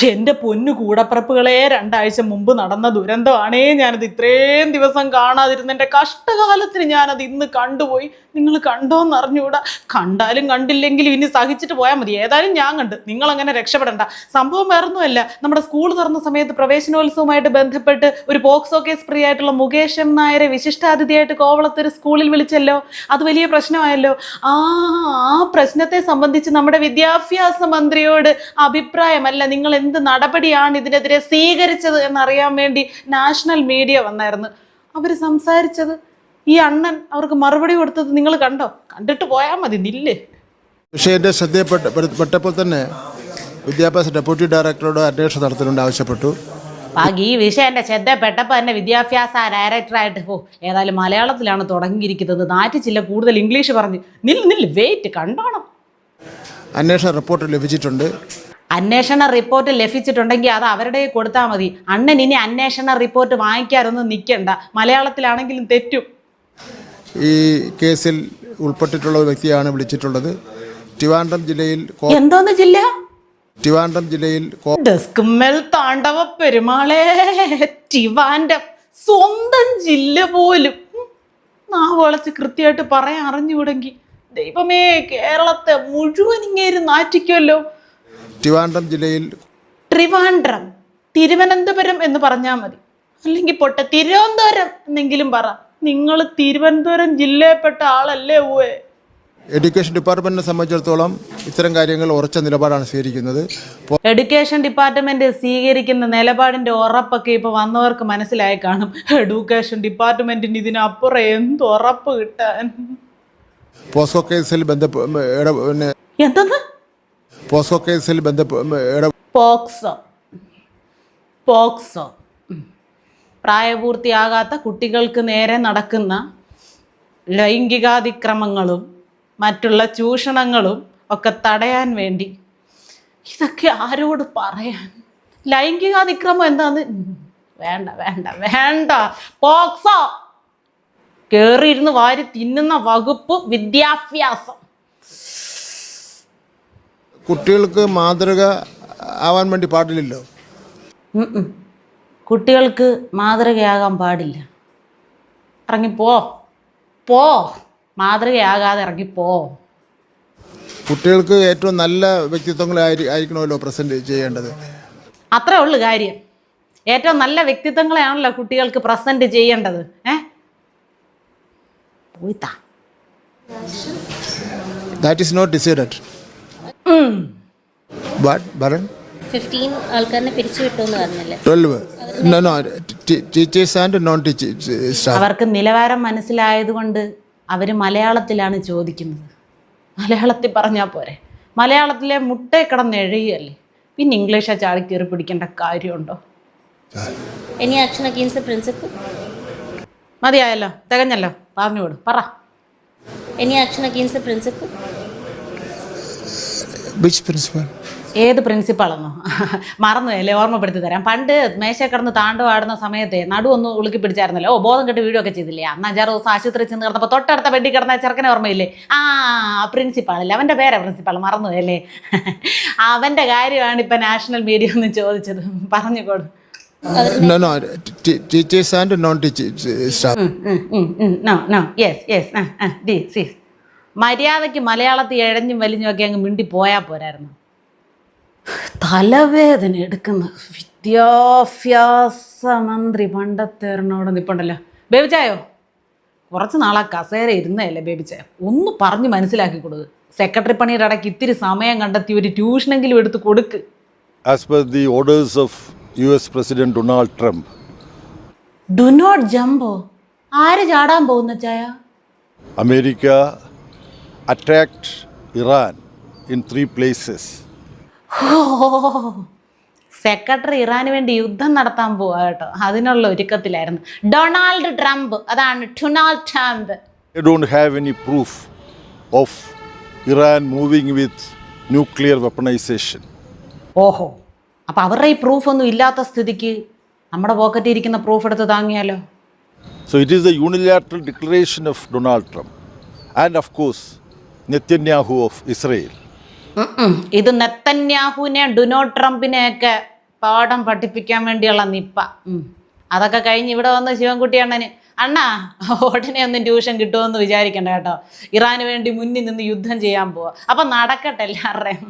എന്റെ പൊന്നു കൂടപ്പിറപ്പുകളെ രണ്ടാഴ്ച മുമ്പ് നടന്ന ദുരന്തമാണേ ഞാനത് ഇത്രയും ദിവസം കാണാതിരുന്ന എന്റെ കഷ്ടകാലത്തിന് ഞാനത് ഇന്ന് കണ്ടുപോയി. നിങ്ങൾ കണ്ടോന്ന് അറിഞ്ഞുകൂടാ കണ്ടാലും കണ്ടില്ലെങ്കിലും ഇനി സഹിച്ചിട്ട് പോയാൽ മതി. ഏതായാലും ഞാൻ കണ്ട്. നിങ്ങളങ്ങനെ രക്ഷപ്പെടണ്ട. സംഭവം വേറൊന്നുമല്ല. നമ്മുടെ സ്കൂൾ തുറന്ന സമയത്ത് പ്രവേശനോത്സവമായിട്ട് ബന്ധപ്പെട്ട് ഒരു പോക്സോ കേസ് ഫ്രീ ആയിട്ടുള്ള മുകേഷ് എം നായരെ വിശിഷ്ടാതിഥിയായിട്ട് കോവളത്തൊരു സ്കൂളിൽ വിളിച്ചല്ലോ. അത് വലിയ പ്രശ്നമായല്ലോ. ആ ആ പ്രശ്നത്തെ സംബന്ധിച്ച് നമ്മുടെ വിദ്യാഭ്യാസ മന്ത്രിയോട് അഭിപ്രായമല്ല. നിങ്ങൾ എന്ത് നടപടിയാണ് ഇതിനെതിരെ സ്വീകരിച്ചത് എന്നറിയാൻ വേണ്ടി നാഷണൽ മീഡിയ വന്നായിരുന്നു. അവർ സംസാരിച്ചത് ഈ അണ്ണൻ അവർക്ക് മറുപടി കൊടുത്തത് നിങ്ങൾ കണ്ടോ? കണ്ടിട്ട് പോയാൽ മതി നില്ലേ. പക്ഷേ എന്റെ ശ്രദ്ധയപ്പെട്ടപ്പോൾ തന്നെ വിദ്യാഭ്യാസ ഡെപ്യൂട്ടി ഡയറക്ടറോട് അന്വേഷണം നടത്തുന്നുണ്ട് ആവശ്യപ്പെട്ടു. ബാക്കി ഈ വിഷയം എന്റെ ശ്രദ്ധപ്പെട്ടപ്പോൾ തന്നെ വിദ്യാഭ്യാസ ഡയറക്ടറായിട്ട് ഓ ഏതായാലും മലയാളത്തിലാണ് തുടങ്ങിയിരിക്കുന്നത്. നാറ്റിച്ചില്ല കൂടുതൽ ഇംഗ്ലീഷ് പറഞ്ഞ്. നിൽ നിൽ വെയിറ്റ് കണ്ടോണം. അന്വേഷണ റിപ്പോർട്ട് ലഭിച്ചിട്ടുണ്ട്. അന്വേഷണ റിപ്പോർട്ട് ലഭിച്ചിട്ടുണ്ടെങ്കിൽ അത് അവരുടെ കൊടുത്താൽ മതി. അണ്ണൻ ഇനി അന്വേഷണ റിപ്പോർട്ട് വാങ്ങിക്കാറൊന്നും നിൽക്കണ്ട മലയാളത്തിലാണെങ്കിലും തെറ്റും. ഈ കേസിൽ ഉൾപ്പെട്ടിട്ടുള്ള വ്യക്തിയാണ് വിളിച്ചിട്ടുള്ളത്. ട്രിവാൻഡ്രം ജില്ലയിൽ എന്തോന്ന് ജില്ല? ട്രിവാൻഡ്രം ജില്ലയിൽ താണ്ടവ പെരുമാളെ. ട്രിവാൻഡ്രം സ്വന്തം ജില്ല പോലും. നാവളച്ച് കൃത്യമായിട്ട് പറയാൻ അറിഞ്ഞുകൂടെങ്കിൽ. ദൈവമേ കേരളത്തെ മുഴുവൻ ഇങ്ങേര് നാറ്റിക്കുമല്ലോ ട്രിവാൻഡ്രം ജില്ലയിൽ ട്രിവാൻഡ്രം തിരുവനന്തപുരം എന്ന് പറഞ്ഞാൽ മതി. അല്ലെങ്കിൽ പൊട്ടെ തിരുവനന്തപുരം എന്നെങ്കിലും പറ. നിങ്ങൾ തിരുവനന്തപുരം ജില്ലയിൽപ്പെട്ട ആളല്ലേ ഊവേ. എഡ്യൂക്കേഷൻ ഡിപ്പാർട്ട്മെന്റിനെ സംബന്ധിച്ചിടത്തോളം ഇത്തരം കാര്യങ്ങൾ ഉറച്ച നിലപാടാണ് സ്വീകരിക്കുന്നത്. എഡ്യൂക്കേഷൻ ഡിപ്പാർട്ട്മെന്റ് സ്വീകരിക്കുന്ന നിലപാടിന്റെ ഉറപ്പൊക്കെ ഇപ്പൊ വന്നവർക്ക് മനസ്സിലായി കാണും. എഡ്യൂക്കേഷൻ ഡിപ്പാർട്ട്മെന്റിന് ഇതിനപ്പുറം എന്ത് ഉറപ്പ് കിട്ടാൻ? പോസ്കോ കേസിൽ ബന്ധ എന്തെന്ന്? പോസ്കോ കേസിൽ പോക്സോ. പോക്സോ. പ്രായപൂർത്തിയാകാത്ത കുട്ടികൾക്ക് നേരെ നടക്കുന്ന ലൈംഗികാതിക്രമങ്ങളും മറ്റുള്ള ചൂഷണങ്ങളും ഒക്കെ തടയാൻ വേണ്ടി ഇതൊക്കെ ആരോട് പറയാൻ? ലൈംഗികാതിക്രമം എന്താന്ന്? വേണ്ട വേണ്ട വേണ്ട. പോക്സോ. കേറിയിരുന്ന് വാരി തിന്നുന്ന വകുപ്പ് വിദ്യാഭ്യാസം. കുട്ടികൾക്ക് മാതൃക ആവാൻ വേണ്ടി പാടില്ലല്ലോ. കുട്ടികൾക്ക് മാതൃകയാകാൻ പാടില്ല. ഇറങ്ങിപ്പോ. പോ. മാതൃകയാകാതെ ഇറങ്ങിപ്പോ. കുട്ടികൾക്ക് ഏറ്റവും നല്ല വ്യക്തിത്വങ്ങൾ ആയിരിക്കണമല്ലോ പ്രസന്റ് ചെയ്യേണ്ടത്. അത്രേ ഉള്ളു കാര്യം. ഏറ്റവും നല്ല വ്യക്തിത്വങ്ങളെയാണല്ലോ കുട്ടികൾക്ക് പ്രസന്റ് ചെയ്യേണ്ടത്. ഏ? പോയിത്താ that is not decided fifteen പറഞ്ഞല്ലേ? Twelve teachers and non teachers staff അവർക്ക് നിലവാരം മനസ്സിലായതുകൊണ്ട് അവർ മലയാളത്തിലാണ് ചോദിക്കുന്നത്. മലയാളത്തിൽ പറഞ്ഞാൽ പോരെ. മലയാളത്തിലെ മുട്ടേ കിടന്ന് എഴുകയല്ലേ പിന്നെ ഇംഗ്ലീഷാ ചാടി കയറി പിടിക്കേണ്ട കാര്യമുണ്ടോ? Any action against principal. മതിയായല്ലോ തികഞ്ഞല്ലോ. പറഞ്ഞു വിടും പറ. Any action against principal. Which principal ഏത് പ്രിൻസിപ്പാളെന്നോ? മറന്നുപോയല്ലേ ഓർമ്മപ്പെടുത്തി തരാം. പണ്ട് മേശ കിടന്ന് താണ്ടുവാടുന്ന സമയത്തെ നടു ഒന്ന് ഉളുക്കി പിടിച്ചായിരുന്നല്ലോ. ഓ ബോധം കെട്ട് വീഡിയോ ഒക്കെ ചെയ്തില്ലേ? അന്ന് അഞ്ചാറ് ദിവസം ആശുപത്രി ചെന്ന് കിടന്നപ്പോൾ തൊട്ടടുത്ത വെണ്ടി കിടന്ന ചെറുക്കനെ ഓർമ്മയില്ലേ? ആ പ്രിൻസിപ്പാളല്ലേ? അവന്റെ പേരാ പ്രിൻസിപ്പാൾ മറന്നുപോയല്ലേ? അവന്റെ കാര്യമാണ് ഇപ്പം നാഷണൽ മീഡിയ ഒന്ന് ചോദിച്ചത്. പറഞ്ഞുകൊടു no no teachers and non teachers മര്യാദയ്ക്ക് മലയാളത്തിൽ ഇഴഞ്ഞും വലിഞ്ഞും ഒക്കെ അങ്ങ് മിണ്ടി പോയാൽ പോരായിരുന്നു. തലവേദന എടുക്കുന്ന വിദ്യാഭ്യാസ മന്ത്രി പണ്ടത്തെ ഒരെണ്ണോട് നിപ്പുണ്ടല്ലോ. ബേബിച്ചായോ? കുറച്ച് നാളാ കസേര ഇരുന്നതല്ലേ ബേബിച്ചായ ഒന്ന് പറഞ്ഞ് മനസ്സിലാക്കി കൊടുക്ക്. സെക്രട്ടറി പണിയുടെ ഇടയ്ക്ക് ഇത്തിരി സമയം കണ്ടെത്തി ഒരു ട്യൂഷനെങ്കിലും എടുത്ത് കൊടുക്ക്. As per the orders of U S president Donald Trump do not jumbo ആര് ചാടാൻ പോകുന്ന ചായ? America attacked Iran in three places. Secretary ഇറാന് വേണ്ടി യുദ്ധം നടത്താൻ പോവാ കേട്ടോ അതിനുള്ള ഒരുക്കത്തിലായിരുന്നു ഡൊണാൾഡ് ട്രംപ് അതാണ് Donald Trump don't have any proof of Iran moving with nuclear weaponization. ഓഹോ അപ്പൊ അവരുടെ ഈ പ്രൂഫ് ഒന്നും ഇല്ലാത്ത സ്ഥിതിക്ക് നമ്മുടെ പോക്കറ്റിൽ ഇരിക്കുന്ന പ്രൂഫ് എടുത്ത് താങ്ങിയാലോ So it is the unilateral declaration of Donald Trump and, of course, Netanyahu of Israel. ഇത് നെത്തന്യാഹുവിനെ ഡൊണാൾഡ് ട്രംപിനെയൊക്കെ പാഠം പഠിപ്പിക്കാൻ വേണ്ടിയുള്ള നിപ്പ. അതൊക്കെ കഴിഞ്ഞ് ഇവിടെ വന്ന് ശിവൻകുട്ടി അണ്ണന് അണ്ണാ ഉടനെ ഒന്നും ട്യൂഷൻ കിട്ടുമെന്ന് വിചാരിക്കണ്ട കേട്ടോ. ഇറാന് വേണ്ടി മുന്നിൽ നിന്ന് യുദ്ധം ചെയ്യാൻ പോവാ. അപ്പൊ നടക്കട്ടെ എല്ലാവരുടെയും.